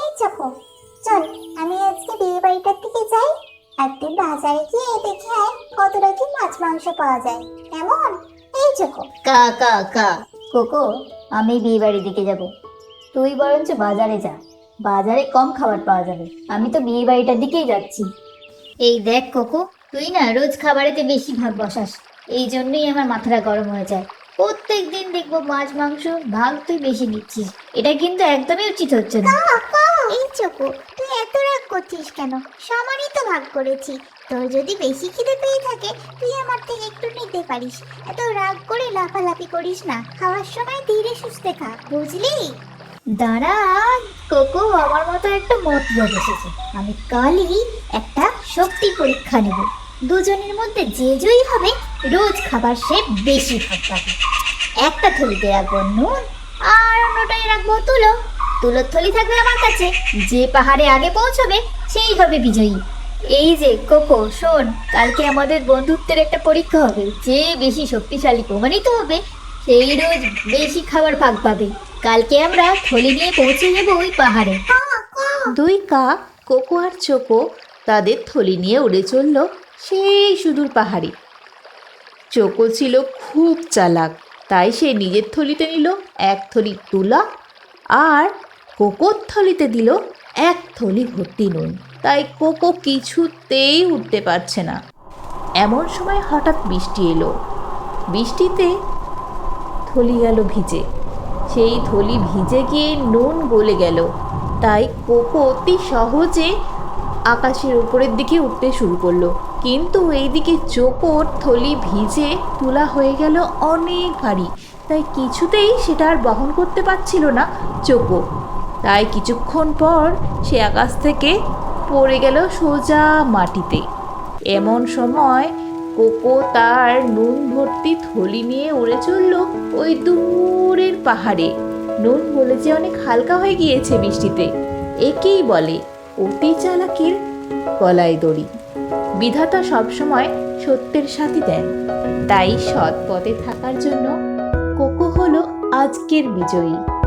এই চকো চল, আমি আজকে বিয়ে বাড়িটার দিকে যাই। আর তুই বাজারে গিয়ে দেখে আয় কত রকম মাছ মাংস পাওয়া যায়। কেমন? এই চকো কা কা কা। কোকো, আমি বিয়ে বাড়ির দিকে যাব। তুই বরঞ্চ বাজারে যা। বাজারে কম খাবার পাওয়া যাবে। আমি তো বিয়ে বাড়িটার দিকেই যাচ্ছি। এই দেখ, কোকো, তুই না রোজ খাবারেতে বেশি ভাগ বসাস। এই জন্যই আমার মাথাটা গরম হয়ে যায়। প্রত্যেক দিন দেখব মাছ মাংস ভাগ তুই বেশি নিচ্ছিস। এটা কিন্তু একদমই উচিত হচ্ছে না। এই চকো তুই এত রাগ করছিস কেন? সমানই তো ভাগ করেছি। তোর যদি বেশি খিদে পেয়ে থাকে তুই আমার থেকে একটু নিতে পারিস। এত রাগ করে লাফালাফি করিস না খাওয়ার সময় ধীরে সুস্থে খা বুঝলি? দাঁড়া কোকো আমার মতো একটা মতলব এসেছে আমি কালই একটা শক্তি পরীক্ষা নেব। দুজনের মধ্যে যে জয়ী হবে, রোজ খাবার সে বেশি ভাগ পাবে। একটা থলিতে রাখব নুন আর অন্যটাই রাখব তুলো। তুলোর থলি থাকবে আমার কাছে। যে পাহাড়ে আগে পৌঁছবে, সেই হবে বিজয়ী। এই যে, কোকো, শোন, কালকে আমাদের বন্ধুত্বের একটা পরীক্ষা হবে। যে বেশি শক্তিশালী প্রমাণিত হবে, সেই রোজ বেশি খাবার ভাগ পাবে। কালকে আমরা থলি নিয়ে পৌঁছে যাব ওই পাহাড়ে। দুই কাক কোকো আর চোকো তাদের থলি নিয়ে উড়ে চলল। সেই সুদূর পাহাড়ে। চোকো ছিল খুব চালাক, তাই সে নিজের থলিতে নিল এক থলি তুলা আর কোকোর থলিতে দিল এক থলি ভর্তি নুন। তাই কোকো কিছুতেই উঠতে পারছে না। এমন সময় হঠাৎ বৃষ্টি এলো। বৃষ্টিতে থলি গেল ভিজে। সেই থলি ভিজে গিয়ে নুন গলে গেল। তাই কোকো অতি সহজে আকাশের উপরের দিকে উঠতে শুরু করল। কিন্তু এইদিকে চোকোর থলি ভিজে তোলা হয়ে গেল অনেক ভারী। তাই কিছুতেই সেটা আর বহন করতে পারছিল না চোকো তাই কিছুক্ষণ পর সে আকাশ থেকে পড়ে গেল সোজা মাটিতে। এমন সময় কোকো তার নুন ভর্তি থলি নিয়ে উড়ে চলল ওই দূরের পাহাড়ে। নুন বলে যে অনেক হালকা হয়ে গিয়েছে বৃষ্টিতে, একেই বলে অতি চালাকির গলায় দড়ি। বিধাতা সবসময় সত্যের সাথে দেন। তাই সৎ পথে থাকার জন্য কোকো হলো আজকের বিজয়ী।